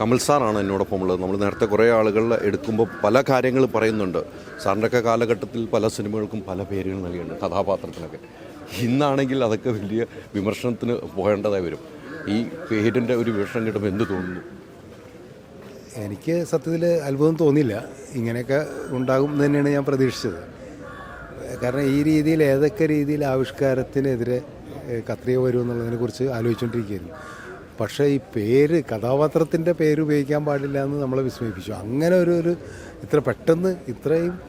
കമൽ സാറാണ് എന്നോടൊപ്പം ഉള്ളത്. നമ്മൾ നേരത്തെ കുറേ ആളുകൾ എടുക്കുമ്പോൾ പല കാര്യങ്ങൾ പറയുന്നുണ്ട്. സാറിന്റെയൊക്കെ കാലഘട്ടത്തിൽ പല സിനിമകൾക്കും പല പേരുകൾ നൽകിയിട്ടുണ്ട് കഥാപാത്രത്തിനൊക്കെ. ഇന്നാണെങ്കിൽ അതൊക്കെ വലിയ വിമർശനത്തിന് പോകേണ്ടതായി വരും. ഈ പേരിന്റെ ഒരു വിമർശനം കിട്ടുമ്പോൾ എന്ത് തോന്നുന്നു? എനിക്ക് സത്യത്തിൽ അത്ഭുതം തോന്നിയില്ല. ഇങ്ങനെയൊക്കെ ഉണ്ടാകും എന്ന് തന്നെയാണ് ഞാൻ പ്രതീക്ഷിച്ചത്. കാരണം ഈ രീതിയിൽ ഏതൊക്കെ രീതിയിൽ ആവിഷ്കാരത്തിനെതിരെ കത്രിക വരുമെന്നുള്ളതിനെക്കുറിച്ച് ആലോചിച്ചുകൊണ്ടിരിക്കുകയായിരുന്നു. പക്ഷേ ഈ പേര് കഥാപാത്രത്തിന്റെ പേര് ഉപയോഗിക്കാൻ പാടില്ല എന്ന് നമ്മളെ വിസ്മയിപ്പിച്ചു. അങ്ങനെ ഒരു ഒരു ഇത്ര പെട്ടെന്ന് ഇത്രയും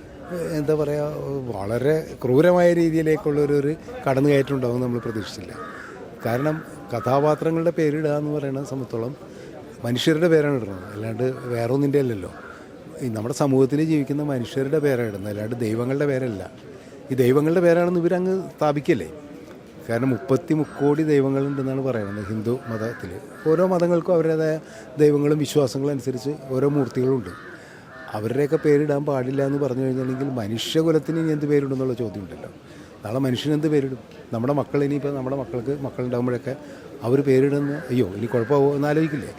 എന്താ പറയുക വളരെ ക്രൂരമായ രീതിയിലേക്കുള്ള ഒരു കടന്നുകയറ്റം ഉണ്ടാവും നമ്മൾ പ്രതീക്ഷിച്ചില്ല. കാരണം കഥാപാത്രങ്ങളുടെ പേരിടുക എന്ന് പറയുന്ന സംബന്ധിച്ചോളം മനുഷ്യരുടെ പേരാണ് ഇടുന്നത്. അല്ലാണ്ട് വേറെ ഒന്നിന്റെ അല്ലല്ലോ. ഈ നമ്മുടെ സമൂഹത്തിൽ ജീവിക്കുന്ന മനുഷ്യരുടെ പേരാണ് ഇടുന്നത്. അല്ലാണ്ട് ദൈവങ്ങളുടെ പേരല്ല. ഈ ദൈവങ്ങളുടെ പേരാണെന്ന് ഇവരങ്ങ് സ്ഥാപിക്കല്ലേ? കാരണം മുപ്പത്തി മുക്കോടി ദൈവങ്ങളുണ്ടെന്നാണ് പറയുന്നത് ഹിന്ദു മതത്തിൽ. ഓരോ മതങ്ങൾക്കും അവരുടേതായ ദൈവങ്ങളും വിശ്വാസങ്ങളും അനുസരിച്ച് ഓരോ മൂർത്തികളുണ്ട്. അവരുടെയൊക്കെ പേരിടാൻ പാടില്ല എന്ന് പറഞ്ഞു കഴിഞ്ഞിട്ടുണ്ടെങ്കിൽ മനുഷ്യകുലത്തിന് ഇനി എന്ത് പേരിടുന്നുള്ള ചോദ്യം ഉണ്ടല്ലോ നാളെ മനുഷ്യന് എന്ത് പേരിടും? നമ്മുടെ മക്കൾ ഇനിയിപ്പോൾ നമ്മുടെ മക്കൾക്ക് മക്കളുണ്ടാകുമ്പോഴൊക്കെ അവർ പേരിടുന്ന അയ്യോ ഇനി കുഴപ്പമാകുമോ എന്ന് ആലോചിക്കില്ലേ?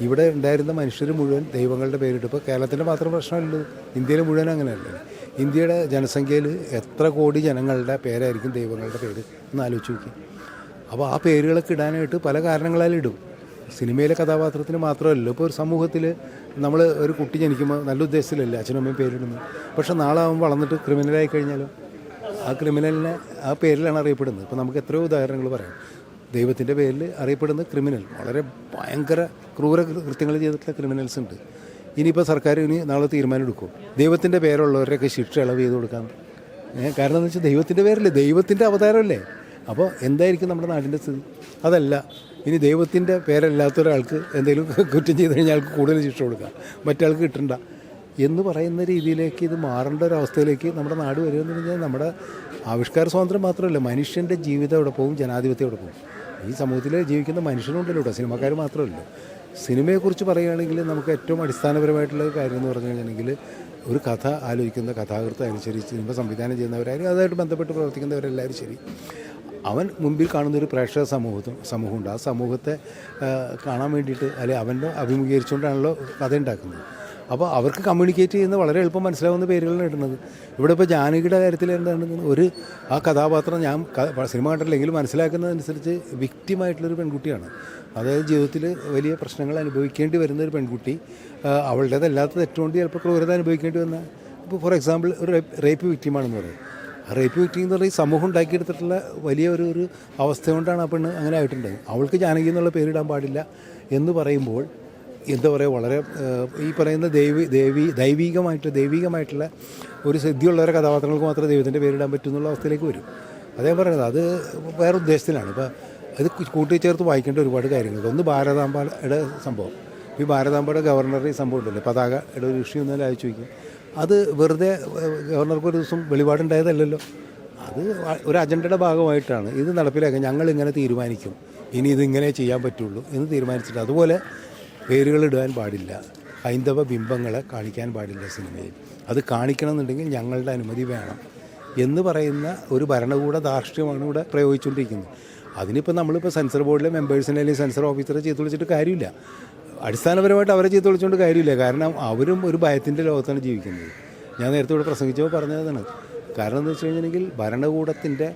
ഇവിടെ ഉണ്ടായിരുന്ന മനുഷ്യർ മുഴുവൻ ദൈവങ്ങളുടെ പേരിട്ട്. ഇപ്പോൾ കേരളത്തിന്റെ മാത്രം പ്രശ്നമല്ല ഇന്ത്യയിൽ മുഴുവൻ അങ്ങനെയല്ലേ? ഇന്ത്യയുടെ ജനസംഖ്യയിൽ എത്ര കോടി ജനങ്ങളുടെ പേരായിരിക്കും ദൈവങ്ങളുടെ പേര്? എന്ന് ആലോചിച്ച് നോക്കി. അപ്പോൾ ആ പേരുകളൊക്കെ ഇടാനായിട്ട് പല കാരണങ്ങളാൽ ഇടും. സിനിമയിലെ കഥാപാത്രത്തിന് മാത്രമല്ല ഇപ്പോൾ ഒരു സമൂഹത്തിൽ നമ്മൾ ഒരു കുട്ടി ജനിക്കുമ്പോൾ നല്ല ഉദ്ദേശത്തിലല്ല അച്ഛനും അമ്മയും പേരിടുന്നു പക്ഷെ നാളെ അവൻ വളർന്നിട്ട് ക്രിമിനലായി കഴിഞ്ഞാലോ? ആ ക്രിമിനലിനെ ആ പേരിലാണ് അറിയപ്പെടുന്നത്. ഇപ്പോൾ നമുക്ക് എത്രയോ ഉദാഹരണങ്ങൾ പറയാം. ദൈവത്തിന്റെ പേരിൽ അറിയപ്പെടുന്ന ക്രിമിനൽ. വളരെ ഭയങ്കര ക്രൂര കൃത്യങ്ങൾ ചെയ്തിട്ടുള്ള ക്രിമിനൽസ് ഉണ്ട്. ഇനിയിപ്പോൾ സർക്കാർ ഇനി നാളെ തീരുമാനം എടുക്കും ദൈവത്തിന്റെ പേരുള്ളവരെയൊക്കെ ശിക്ഷ ഇളവ് ചെയ്ത് കൊടുക്കാൻ. കാരണം എന്ന് വെച്ചാൽ ദൈവത്തിന്റെ പേരല്ലേ? ദൈവത്തിന്റെ അവതാരമല്ലേ? അപ്പോൾ എന്തായിരിക്കും നമ്മുടെ നാടിന്റെ സ്ഥിതി? അതല്ല. ഇനി ദൈവത്തിന്റെ പേരല്ലാത്ത ഒരാൾക്ക് എന്തെങ്കിലും കുറ്റം ചെയ്ത് കഴിഞ്ഞാൽ ആൾക്ക് കൂടുതൽ ശിക്ഷ കൊടുക്കാം. മറ്റാൾക്ക് കിട്ടണ്ട. എന്ന് പറയുന്ന രീതിയിലേക്ക് ഇത് മാറേണ്ട അവസ്ഥയിലേക്ക് നമ്മുടെ നാട് വരുമെന്ന് പറഞ്ഞാൽ നമ്മുടെ ആവിഷ്കാര സ്വാതന്ത്ര്യം മാത്രമല്ല. മനുഷ്യന്റെ ജീവിതം എവിടെ ഈ സമൂഹത്തിൽ ജീവിക്കുന്ന മനുഷ്യരുണ്ടല്ലോ കേട്ടോ. സിനിമാക്കാർ മാത്രമല്ല. സിനിമയെക്കുറിച്ച് പറയുകയാണെങ്കിൽ നമുക്ക് ഏറ്റവും അടിസ്ഥാനപരമായിട്ടുള്ള കാര്യം എന്ന് പറഞ്ഞു കഴിഞ്ഞിട്ടുണ്ടെങ്കിൽ ഒരു കഥ ആലോചിക്കുന്ന കഥാകൃത്ത് അനുസരിച്ച് സിനിമ സംവിധാനം ചെയ്യുന്നവരായാലും അതുമായിട്ട് ബന്ധപ്പെട്ട് പ്രവർത്തിക്കുന്നവരെല്ലാവരും ശരി. അവൻ മുമ്പിൽ കാണുന്ന ഒരു പ്രേക്ഷക സമൂഹത്തും സമൂഹമുണ്ട്. ആ സമൂഹത്തെ കാണാൻ വേണ്ടിയിട്ട് അല്ലെങ്കിൽ അവന്റെ അഭിമുഖീകരിച്ചുകൊണ്ടാണല്ലോ കഥ ഉണ്ടാക്കുന്നത്. അപ്പോൾ അവർക്ക് കമ്മ്യൂണിക്കേറ്റ് ചെയ്യുന്ന വളരെ എളുപ്പം മനസ്സിലാവുന്ന പേരുകളാണ് ഇടുന്നത്. ഇവിടെ ഇപ്പോൾ ജാനകിയുടെ കാര്യത്തിൽ എന്താണ് ഒരു ആ കഥാപാത്രം ഞാൻ സിനിമ കണ്ടിട്ടില്ലെങ്കിലും മനസ്സിലാക്കുന്നതനുസരിച്ച് വിക്റ്റിമായിട്ടുള്ളൊരു പെൺകുട്ടിയാണ്. അതായത് ജീവിതത്തിൽ വലിയ പ്രശ്നങ്ങൾ അനുഭവിക്കേണ്ടി വരുന്ന ഒരു പെൺകുട്ടി അവളുടേതല്ലാത്ത തെറ്റുകൊണ്ട് ചിലപ്പോൾ ക്രൂരത അനുഭവിക്കേണ്ടി വന്ന ഇപ്പോൾ ഫോർ എക്സാമ്പിൾ ഒരു റേപ്പ് വിക്റ്റിമാണെന്ന് പറയും. ആ റേപ്പ് വിക്റ്റി എന്ന് പറഞ്ഞാൽ ഈ സമൂഹം ഉണ്ടാക്കിയെടുത്തിട്ടുള്ള വലിയ ഒരു ഒരു അവസ്ഥ കൊണ്ടാണ് ആ പെണ്ണ് അങ്ങനെ ആയിട്ടുണ്ടായത് അവൾക്ക് ജാനകി എന്നുള്ള പേരിടാൻ പാടില്ല എന്ന് പറയുമ്പോൾ എന്താ പറയുക വളരെ ഈ പറയുന്ന ദൈവി ദേവി ദൈവികമായിട്ട് ദൈവികമായിട്ടുള്ള ഒരു സിദ്ധിയുള്ളവരെ കഥാപാത്രങ്ങൾക്ക് മാത്രമേ ദൈവത്തിന്റെ പേരിടാൻ പറ്റൂ എന്നുള്ള അവസ്ഥയിലേക്ക് വരും. അതേ പറയുന്നത് അത് വേറെ ഉദ്ദേശത്തിലാണ്. ഇപ്പോൾ അത് കൂട്ടിച്ചേർത്ത് വായിക്കേണ്ട ഒരുപാട് കാര്യങ്ങളുണ്ട് ഒന്ന് ഭാരതാംബയുടെ സംഭവം. ഈ ഭാരതാംബയുടെ ഗവർണറുടെ സംഭവം ഉണ്ടല്ലോ. പതാകയുടെ ഒരു ഇഷ്യൂ എന്നാലും അയച്ചു വയ്ക്കും. അത് വെറുതെ ഗവർണർക്ക് ഒരു ദിവസം വെളിപാടുണ്ടായതല്ലല്ലോ. അത് ഒരു അജണ്ടയുടെ ഭാഗമായിട്ടാണ് ഇത് നടപ്പിലാക്കുക. ഞങ്ങൾ ഇങ്ങനെ തീരുമാനിക്കും. ഇനി ഇതിങ്ങനെ ചെയ്യാൻ പറ്റുള്ളൂ എന്ന് തീരുമാനിച്ചിട്ട്. അതുപോലെ പേരുകൾ ഇടാൻ പാടില്ല. ഹൈന്ദവ ബിംബങ്ങളെ കാണിക്കാൻ പാടില്ല സിനിമയിൽ. അത് കാണിക്കണമെന്നുണ്ടെങ്കിൽ ഞങ്ങളുടെ അനുമതി വേണം എന്ന് പറയുന്ന ഒരു ഭരണകൂട ധാർഷ്ട്യമാണ് ഇവിടെ പ്രയോഗിച്ചുകൊണ്ടിരിക്കുന്നത്. അതിനിപ്പോൾ നമ്മളിപ്പോൾ സെൻസർ ബോർഡിലെ മെമ്പേഴ്സിനെ അല്ലെങ്കിൽ സെൻസർ ഓഫീസറെ ചെയ്ത് വിളിച്ചിട്ട് കാര്യമില്ല. അടിസ്ഥാനപരമായിട്ട് അവരെ ചെയ്ത് വിളിച്ചുകൊണ്ട് കാര്യമില്ല. കാരണം അവരും ഒരു ഭയത്തിന്റെ ലോകത്താണ് ജീവിക്കുന്നത്. ഞാൻ നേരത്തെ ഇവിടെ പ്രസംഗിച്ചപ്പോൾ പറഞ്ഞതാണ്. കാരണം എന്ന് വെച്ച് കഴിഞ്ഞിട്ടുണ്ടെങ്കിൽ ഭരണകൂടത്തിന്റെ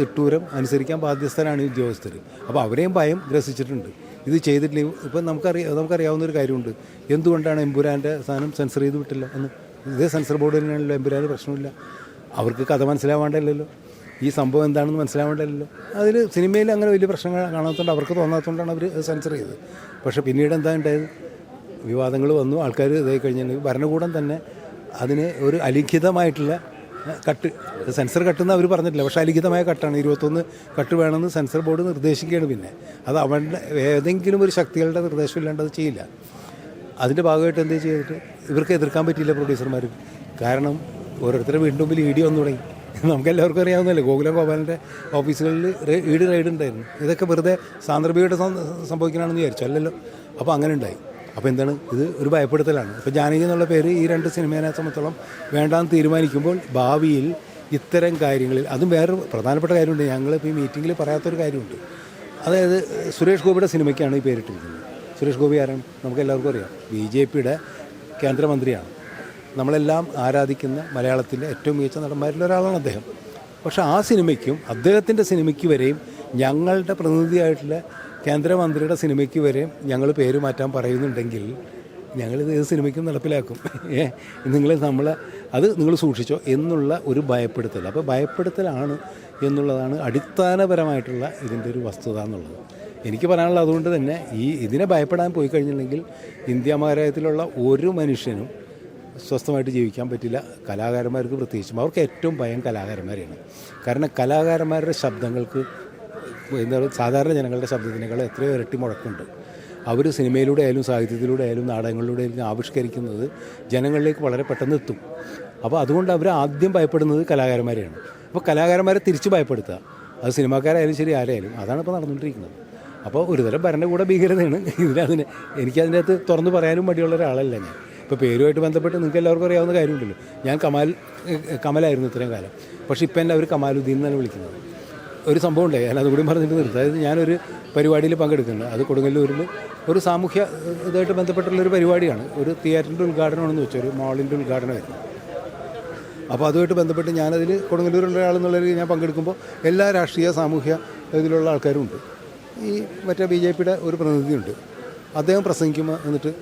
തിട്ടൂരം അനുസരിക്കാൻ ബാധ്യസ്ഥരാണ് ഉദ്യോഗസ്ഥർ അപ്പോൾ അവരെയും ഭയം ഗ്രസിച്ചിട്ടുണ്ട്. ഇത് ചെയ്തിട്ടില്ല? ഇപ്പം നമുക്കറിയ നമുക്കറിയാവുന്ന ഒരു കാര്യമുണ്ട്. എന്തുകൊണ്ടാണ് എമ്പുരാന്റെ സാധനം സെൻസർ ചെയ്ത് വിട്ടില്ല? എന്ന്. ഇതേ സെൻസർ ബോർഡ് തന്നെയാണല്ലോ എമ്പുരാന് പ്രശ്നമില്ല. അവർക്ക് കഥ മനസ്സിലാവാണ്ടല്ലോ ഈ സംഭവം എന്താണെന്ന് മനസ്സിലാവേണ്ടല്ലോ അതിൽ സിനിമയിൽ അങ്ങനെ വലിയ പ്രശ്നങ്ങൾ കാണാത്തതുകൊണ്ട് അവർക്ക് തോന്നാത്തതുകൊണ്ടാണ് അവർ സെൻസർ ചെയ്തത്. പക്ഷേ പിന്നീട് എന്താ ഉണ്ടായത്? വിവാദങ്ങൾ വന്നു. ആൾക്കാർ ഇതായി കഴിഞ്ഞാൽ ഭരണകൂടം തന്നെ അതിന് ഒരു അലിഖിതമായിട്ടുള്ള കട്ട്. സെൻസർ കട്ടെന്ന് അവർ പറഞ്ഞിട്ടില്ല. പക്ഷേ അലിഖിതമായ കട്ടാണ്. ഇരുപത്തൊന്ന് കട്ട് വേണമെന്ന് സെൻസർ ബോർഡ് നിർദ്ദേശിക്കുകയാണ് പിന്നെ. അത് അവരുടെ ഏതെങ്കിലും ഒരു ശക്തികളുടെ നിർദ്ദേശം ഇല്ലാണ്ട് അത് ചെയ്യില്ല. അതിന്റെ ഭാഗമായിട്ട് എന്ത് ചെയ്തിട്ട് ഇവർക്ക് എതിർക്കാൻ പറ്റിയില്ല പ്രൊഡ്യൂസർമാർ കാരണം ഓരോരുത്തരെ വീണ്ടും മുമ്പിൽ ഇ ഡി വന്നു തുടങ്ങി. നമുക്ക് എല്ലാവർക്കും അറിയാവുന്നതല്ലേ. ഗോകുലം ഗോപാലന്റെ ഓഫീസുകളിൽ ഈട് റൈഡ് ഉണ്ടായിരുന്നു ഇതൊക്കെ വെറുതെ സാന്ദർഭികമായിട്ട് സംഭവിക്കണമെന്ന് വിചാരിച്ചു. അല്ലല്ലോ. അപ്പോൾ അങ്ങനെ ഉണ്ടായി. അപ്പോൾ എന്താണ്? ഇത് ഒരു ഭയപ്പെടുത്തലാണ്. ഇപ്പോൾ ജാനകി എന്നുള്ള പേര് ഈ രണ്ട് സിനിമേനെ സംബന്ധിച്ചോളം വേണ്ടാന്ന് തീരുമാനിക്കുമ്പോൾ ഭാവിയിൽ ഇത്തരം കാര്യങ്ങളിൽ അതും വേറെ പ്രധാനപ്പെട്ട കാര്യമുണ്ട്. ഞങ്ങൾ ഇപ്പോൾ ഈ മീറ്റിങ്ങിൽ പറയാത്തൊരു കാര്യമുണ്ട്. അതായത് സുരേഷ് ഗോപിയുടെ സിനിമയ്ക്കാണ് ഈ പേരിട്ടിരിക്കുന്നത്. സുരേഷ് ഗോപി ആരാണ്? നമുക്ക് എല്ലാവർക്കും അറിയാം. ബി ജെ പിയുടെ കേന്ദ്രമന്ത്രിയാണ്. നമ്മളെല്ലാം ആരാധിക്കുന്ന മലയാളത്തിലെ ഏറ്റവും മികച്ച നടന്മാരിൽ ഒരാളാണ് അദ്ദേഹം. പക്ഷേ ആ സിനിമയ്ക്കും അദ്ദേഹത്തിന്റെ സിനിമയ്ക്ക് വരെയും ഞങ്ങളുടെ പ്രതിനിധിയായിട്ടുള്ള കേന്ദ്രമന്ത്രിയുടെ സിനിമയ്ക്ക് വരെ ഞങ്ങൾ പേര് മാറ്റാൻ പറയുന്നുണ്ടെങ്കിൽ ഞങ്ങളിത് ഏത് സിനിമയ്ക്കും നടപ്പിലാക്കും. ഏ നിങ്ങൾ നമ്മൾ അത് നിങ്ങൾ സൂക്ഷിച്ചോ എന്നുള്ള ഒരു ഭയപ്പെടുത്തൽ. അപ്പോൾ ഭയപ്പെടുത്തലാണ് എന്നുള്ളതാണ് അടിസ്ഥാനപരമായിട്ടുള്ള ഇതിന്റെ ഒരു വസ്തുത എന്നുള്ളത്. എനിക്ക് പറയാനുള്ളത് അതുകൊണ്ട് തന്നെ ഈ ഇതിനെ ഭയപ്പെടാൻ പോയി കഴിഞ്ഞിട്ടുണ്ടെങ്കിൽ ഇന്ത്യ മഹാരാജ്യത്തിലുള്ള ഒരു മനുഷ്യനും സ്വസ്ഥമായിട്ട് ജീവിക്കാൻ പറ്റില്ല. കലാകാരന്മാർക്ക് പ്രത്യേകിച്ചും അവർക്ക് ഏറ്റവും ഭയം കലാകാരന്മാരെയാണ്. കാരണം കലാകാരന്മാരുടെ ശബ്ദങ്ങൾക്ക് എന്താ പറയുക സാധാരണ ജനങ്ങളുടെ ശബ്ദത്തിനേക്കാൾ എത്രയോ ഇരട്ടി മുഴക്കുണ്ട് അവർ സിനിമയിലൂടെ ആയാലും സാഹിത്യത്തിലൂടെ ആയാലും നാടകങ്ങളിലൂടെ ആയാലും ആവിഷ്കരിക്കുന്നത് ജനങ്ങളിലേക്ക് വളരെ പെട്ടെന്ന് എത്തും. അപ്പോൾ അതുകൊണ്ട് അവർ ആദ്യം ഭയപ്പെടുന്നത് കലാകാരന്മാരെയാണ്. അപ്പോൾ കലാകാരന്മാരെ തിരിച്ച് ഭയപ്പെടുത്തുക. അത് സിനിമാക്കാരായാലും ശരി ആരായാലും അതാണ് ഇപ്പോൾ നടന്നുകൊണ്ടിരിക്കുന്നത്. അപ്പോൾ ഒരുതരം ഭരണകൂട ഭീകരതയാണ്. ഇതിനതിന് എനിക്കതിന്റെ അകത്ത് തുറന്നു പറയാനും മടിയുള്ള ഒരാളല്ല ഞാൻ. ഇപ്പോൾ പേരുമായിട്ട് ബന്ധപ്പെട്ട് നിങ്ങൾക്ക് എല്ലാവർക്കും അറിയാവുന്ന കാര്യമുണ്ടല്ലോ. ഞാൻ കമാൽ കമലായിരുന്നു ഇത്രയും കാലം. പക്ഷേ ഇപ്പം എന്നെ അവർ കമാലുദ്ദീൻ എന്നാണ് വിളിക്കുന്നത്. ഒരു സംഭവം ഉണ്ടായി. ഞാൻ അതുകൂടി പറഞ്ഞിട്ട് നിർത്തി. അതായത് ഞാനൊരു പരിപാടിയിൽ പങ്കെടുക്കുന്നത് അത് കൊടുങ്ങല്ലൂരിൽ ഒരു സാമൂഹ്യ ഇതായിട്ട് ബന്ധപ്പെട്ടുള്ളൊരു പരിപാടിയാണ്. ഒരു തിയേറ്ററിന്റെ ഉദ്ഘാടനമാണെന്ന് വെച്ചാൽ ഒരു മാളിന്റെ ഉദ്ഘാടനമായിരുന്നു. അപ്പോൾ അതുമായിട്ട് ബന്ധപ്പെട്ട് ഞാനതിൽ കൊടുങ്ങല്ലൂരിലുള്ള ആളെന്നുള്ള രീതിയിൽ ഞാൻ പങ്കെടുക്കുമ്പോൾ എല്ലാ രാഷ്ട്രീയ സാമൂഹ്യ ഇതിലുള്ള ആൾക്കാരും ഉണ്ട്. ഈ മറ്റേ ബി ജെ പിയുടെ ഒരു പ്രതിനിധിയുണ്ട്. അദ്ദേഹം പ്രസംഗിക്കുമ്പോൾ എന്നിട്ട്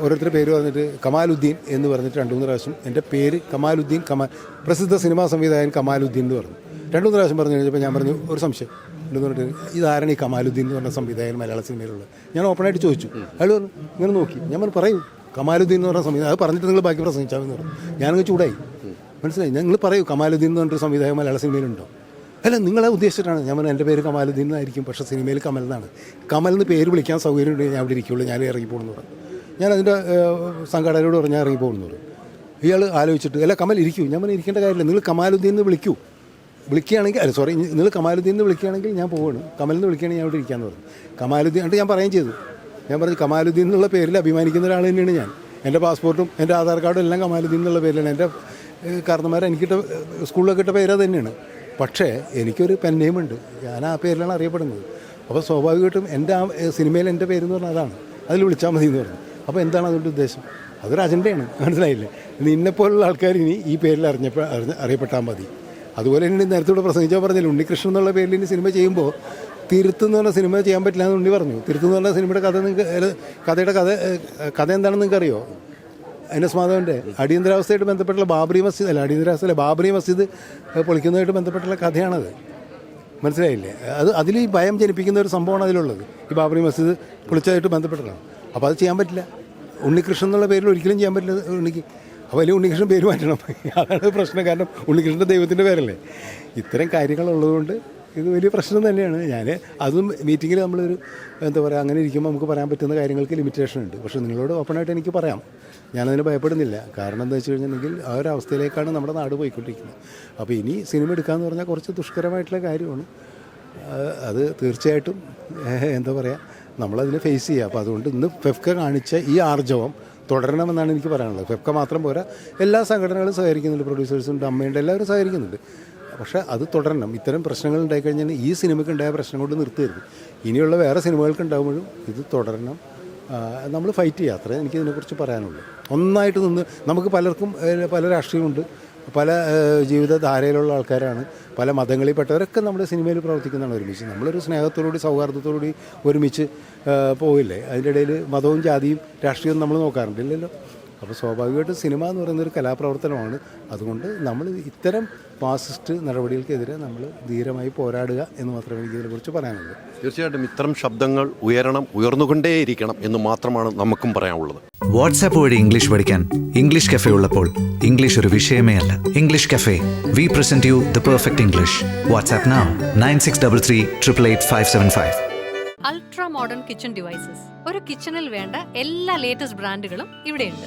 ഓരോരുത്തരുടെ പേര് പറഞ്ഞിട്ട് കമാലുദ്ദീൻ എന്ന് പറഞ്ഞിട്ട് രണ്ട് മൂന്ന് പ്രാവശ്യം എന്റെ പേര് കമാലുദ്ദീൻ കമാൽ പ്രസിദ്ധ സിനിമാ സംവിധായകൻ കമാലുദ്ദീൻ എന്ന് പറഞ്ഞു. രണ്ട് മൂന്ന് പ്രാവശ്യം പറഞ്ഞു കഴിഞ്ഞപ്പോൾ ഞാൻ പറഞ്ഞു ഒരു സംശയം. എന്ന് പറഞ്ഞിട്ട് ഇതാരാണ് ഈ കമാലുദ്ദീൻ എന്ന് പറഞ്ഞ സംവിധായകൻ മലയാള സിനിമയിലുള്ളത് ഞാൻ ഓപ്പണായിട്ട് ചോദിച്ചു. അയാൾ പറഞ്ഞു ഇങ്ങനെ നോക്കി. ഞാൻ പറഞ്ഞു പറയൂ. കമാലുദ്ദീൻ എന്ന് പറഞ്ഞ സംവിധാനം അത് പറഞ്ഞിട്ട് നിങ്ങൾ ബാക്കി പ്രസംഗിച്ചാൽ എന്ന് പറഞ്ഞു. ഞാനങ്ങ് ചൂടായി. മനസ്സിലായി? നിങ്ങൾ പറയൂ കമാലുദ്ദീൻ എന്ന് പറഞ്ഞൊരു സംവിധായകൻ മലയാള സിനിമയിലുണ്ടോ? അല്ല നിങ്ങളെ ഉദ്ദേശിച്ചിട്ടാണ്. ഞാൻ എന്റെ പേര് കമാലുദ്ദീൻ എന്നായിരിക്കും പക്ഷെ സിനിമയിൽ കമൽ എന്നാണ്. കമൽ എന്ന് പേര് വിളിക്കാൻ സൗകര്യം ഉണ്ടെങ്കിൽ ഞാൻ അവിടെ ഇരിക്കുള്ളൂ ഞാൻ ഇറങ്ങി പോകുന്നു പറഞ്ഞു. ഞാൻ അതിന്റെ സംഘാടകരോട് പറഞ്ഞു ഞാൻ ഇറങ്ങി പോകുന്നു ഇയാൾ ആലോചിച്ചിട്ട് അല്ല കമൽ ഇരിക്കൂ. ഞാൻ ഇരിക്കേണ്ട കാര്യമില്ല. നിങ്ങൾ കമാലുദ്ദീൻ എന്ന് വിളിക്കൂ. വിളിക്കുകയാണെങ്കിൽ അല്ല സോറി നിങ്ങൾ കമാലുദ്ദീൻ എന്ന് വിളിക്കുകയാണെങ്കിൽ ഞാൻ പോവാണ് കമലെന്ന് വിളിക്കുകയാണെങ്കിൽ ഞാൻ ഇവിടെ ഇരിക്കാമെന്ന് പറഞ്ഞു. കമാലുദ്ദീൻ എന്നിട്ട് ഞാൻ പറയുകയും ചെയ്തു. ഞാൻ പറഞ്ഞു കമാലുദ്ദീൻ എന്നുള്ള പേരിൽ അഭിമാനിക്കുന്ന ഒരാൾ തന്നെയാണ് ഞാൻ. എന്റെ പാസ്പോർട്ടും എന്റെ ആധാർ കാർഡും എല്ലാം കമാലുദ്ദീൻ എന്നുള്ള പേരിലാണ്. എന്റെ കാരണന്മാരെ എനിക്കിട്ട സ്കൂളിലൊക്കെ ഇട്ട പേര് തന്നെയാണ്. പക്ഷേ എനിക്കൊരു പെൻ നെയിമുണ്ട് ഞാൻ ആ പേരിലാണ് അറിയപ്പെടുന്നത്. അപ്പോൾ സ്വാഭാവികമായിട്ടും എന്റെ ആ സിനിമയിൽ എന്റെ പേരെന്ന് പറഞ്ഞാൽ അതാണ്. അതിൽ വിളിച്ചാൽ മതി എന്ന് പറഞ്ഞു. അപ്പോൾ എന്താണ് അതുകൊണ്ട് ഉദ്ദേശം? അതൊരു അജണ്ടയാണ്. മനസ്സിലായില്ലേ? നിന്നെപ്പോലുള്ള ആൾക്കാർ ഇനി ഈ പേരിൽ അറിഞ്ഞപ്പോൾ അറിഞ്ഞ അറിയപ്പെട്ടാൽ മതി. അതുപോലെ തന്നെ നേരത്തെ ഇവിടെ പ്രസംഗിച്ചാൽ പറഞ്ഞില്ല ഉണ്ണികൃഷ്ണൻ എന്നുള്ള പേരിൽ ഇനി സിനിമ ചെയ്യുമ്പോൾ തിരുത്ത് എന്ന് പറഞ്ഞ സിനിമ ചെയ്യാൻ പറ്റില്ല എന്ന് ഉണ്ണി പറഞ്ഞു. തിരുത്ത് എന്ന് പറഞ്ഞ സിനിമയുടെ കഥ നിങ്ങൾക്ക് കഥയുടെ കഥ കഥ എന്താണെന്ന് നിങ്ങൾക്ക് അറിയോ എൻ എസ് അടിയന്തരാവസ്ഥയായിട്ട് ബന്ധപ്പെട്ടുള്ള ബാബറി മസ്ജിദ് അല്ല അടിയന്തരാവസ്ഥയിലെ ബാബറി മസ്ജിദ് പൊളിക്കുന്നതായിട്ട് ബന്ധപ്പെട്ടുള്ള കഥയാണത്. മനസ്സിലായില്ലേ? അത് അതിൽ ഈ ഭയം ജനിപ്പിക്കുന്ന ഒരു സംഭവമാണ് അതിലുള്ളത്. ഈ ബാബറി മസ്ജിദ് പൊളിച്ചതായിട്ട് ബന്ധപ്പെട്ടുള്ളതാണ്. അപ്പോൾ അത് ചെയ്യാൻ പറ്റില്ല. ഉണ്ണികൃഷ്ണൻ എന്നുള്ള പേരിൽ ഒരിക്കലും ചെയ്യാൻ പറ്റില്ല ഉണ്ണിക്ക്. അപ്പോൾ അതിൽ ഉണ്ണികൃഷ്ണൻ പേര് മാറ്റണം. അതാണ് പ്രശ്നം. കാരണം ഉണ്ണികൃഷ്ണന്റെ ദൈവത്തിന്റെ പേരല്ലേ. ഇത്തരം കാര്യങ്ങളുള്ളതുകൊണ്ട് ഇത് വലിയ പ്രശ്നം തന്നെയാണ്. ഞാൻ അതും മീറ്റിങ്ങിൽ നമ്മളൊരു എന്താ പറയുക അങ്ങനെ ഇരിക്കുമ്പോൾ നമുക്ക് പറയാൻ പറ്റുന്ന കാര്യങ്ങൾക്ക് ലിമിറ്റേഷൻ ഉണ്ട്. പക്ഷേ നിങ്ങളോട് ഓപ്പണായിട്ട് എനിക്ക് പറയാം. ഞാനതിന് ഭയപ്പെടുന്നില്ല. കാരണം എന്താ വെച്ച് കഴിഞ്ഞിട്ടുണ്ടെങ്കിൽ ആ ഒരു അവസ്ഥയിലേക്കാണ് നമ്മുടെ നാട് പോയിക്കൊണ്ടിരിക്കുന്നത്. അപ്പോൾ ഇനി സിനിമ എടുക്കാമെന്ന് പറഞ്ഞാൽ കുറച്ച് ദുഷ്കരമായിട്ടുള്ള കാര്യമാണ്. അത് തീർച്ചയായിട്ടും എന്താ പറയുക നമ്മളതിനെ ഫേസ് ചെയ്യുക അപ്പോൾ അതുകൊണ്ട് ഇന്ന് ഫെഫ്ക കാണിച്ച ഈ ആർജവം തുടരണമെന്നാണ് എനിക്ക് പറയാനുള്ളത്. ഫെഫ്ക മാത്രം പോരാ. എല്ലാ സംഘടനകളും സഹകരിക്കുന്നുണ്ട് പ്രൊഡ്യൂസേഴ്സുണ്ട് അമ്മയുണ്ട് എല്ലാവരും സഹകരിക്കുന്നുണ്ട്. പക്ഷേ അത് തുടരണം. ഇത്തരം പ്രശ്നങ്ങൾ ഉണ്ടായിക്കഴിഞ്ഞാൽ ഈ സിനിമയ്ക്ക് ഉണ്ടായ പ്രശ്നം കൊണ്ട് നിർത്തരുത്. ഇനിയുള്ള വേറെ സിനിമകൾക്ക് ഉണ്ടാകുമ്പോഴും ഇത് തുടരണം. നമ്മൾ ഫൈറ്റ് ചെയ്യാത്ര അത്രേ എനിക്ക് ഇതിനെക്കുറിച്ച് പറയാനുള്ളൂ. ഒന്നായിട്ട് നിന്ന് നമുക്ക് പലർക്കും പല രാഷ്ട്രീയമുണ്ട്. പല ജീവിതധാരയിലുള്ള ആൾക്കാരാണ്. പല മതങ്ങളിൽപ്പെട്ടവരൊക്കെ നമ്മുടെ സിനിമയിൽ പ്രവർത്തിക്കുന്നതാണ് ഒരുമിച്ച്. നമ്മളൊരു സ്നേഹത്തോടുകൂടി സൗഹാർദ്ദത്തോടുകൂടി ഒരുമിച്ച് പോവില്ലേ? അതിന്റെ ഇടയിൽ മതവും ജാതിയും രാഷ്ട്രീയവും നമ്മൾ നോക്കാറുണ്ട് ഇല്ലല്ലോ? അപ്പോൾ സ്വാഭാവികമായിട്ടും സിനിമ എന്ന് പറയുന്ന ഒരു കലാപ്രവർത്തനമാണ്. അതുകൊണ്ട് നമ്മൾ ഇത്തരം ഫാസിസ്റ്റ് നടപടികൾക്കെതിരെ നമ്മൾ ധീരമായി പോരാടുക എന്ന് മാത്രമേ എനിക്ക് ഇതിനെക്കുറിച്ച് പറയാനുള്ളൂ. തീർച്ചയായിട്ടും ഇത്തരം ശബ്ദങ്ങൾ ഉയരണം ഉയർന്നുകൊണ്ടേയിരിക്കണം എന്ന് മാത്രമാണ് നമുക്കും പറയാനുള്ളത്. വാട്സാപ്പ് വഴി ഇംഗ്ലീഷ് പഠിക്കാൻ ഇംഗ്ലീഷ് കഫേ ഉള്ളപ്പോൾ ഇംഗ്ലീഷ് ഒരു വിഷയമേ അല്ല. English cafe we present you the perfect English WhatsApp now nine six double three triple eight five seven five ultra modern kitchen devices ഒരു കിച്ചണിൽ വേണ്ട എല്ലാ ലേറ്റസ്റ്റ് ബ്രാൻഡുകളും ഇവിടെയുണ്ട്.